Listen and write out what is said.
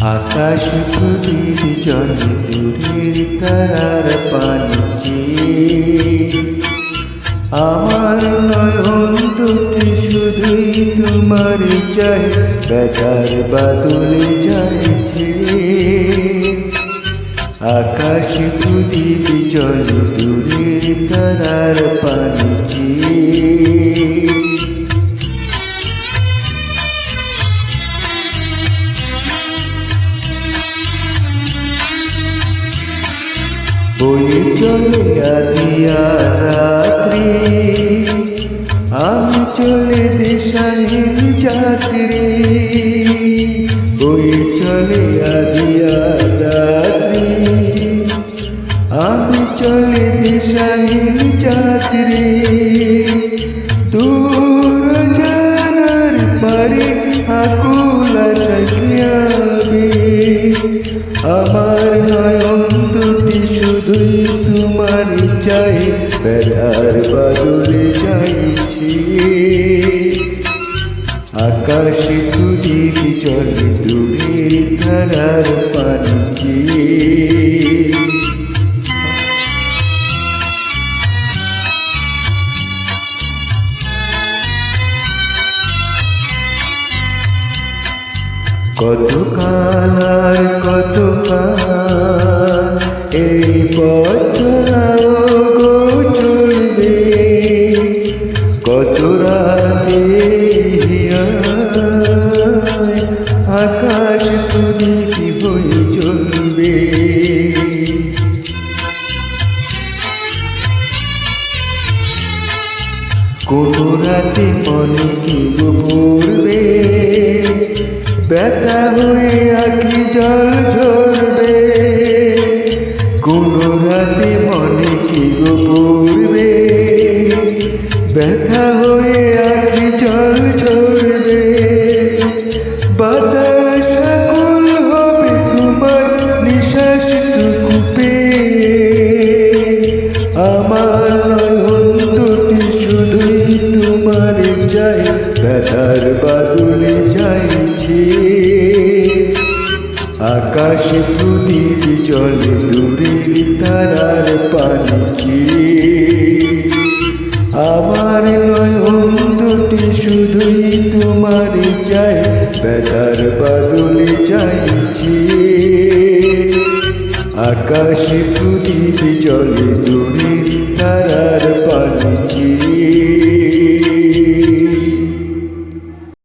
আকাশ প্রদীপ জল দূরের তারার পানি চেয়ে আমার নয়ন দুটি শুধুই তোমার চাই ব্যথার বাদলে যাইছে। আকাশ প্রদীপ জল দূরের তারার পানি বয়ে চলে আদিয়া রাত্রি। আমি চলে দেশাহীন যাত্রী বয়ে চলে আদিয়া রাত্রি। আমি চলে দেশাহীন যাত্রী দূর জানার পারে আকুল আশাকিয়াবে আমার শুধুই তোমার চাই, বেড়ার বাদলে যাইছি। আকাশে তুদিক চলে দূরের ধারার পানি কত কাল আর কত কাল এই গো চলবে কত রাতে আকাশ প্রদীপ বই চলবে রাতে মনে কি ব্যথা হয়ে আঁকি জল ঝরবে ব্যথা হয়ে আঁকি জল ঝরবে বাতাস আকুল হবে তোমার নিঃশ্বাস টুকু পেয়ে আমার নয়ন দুটি শুধুই তোমার চাই, ব্যথার বাদলে যাইছে। আকাশে প্রদীপ জলে দূরের তারার পানি আমার নয়ন দুটি শুধুই তোমার চাই বেতার বাদুলি চাইছি। আকাশে প্রদীপ জলে পানি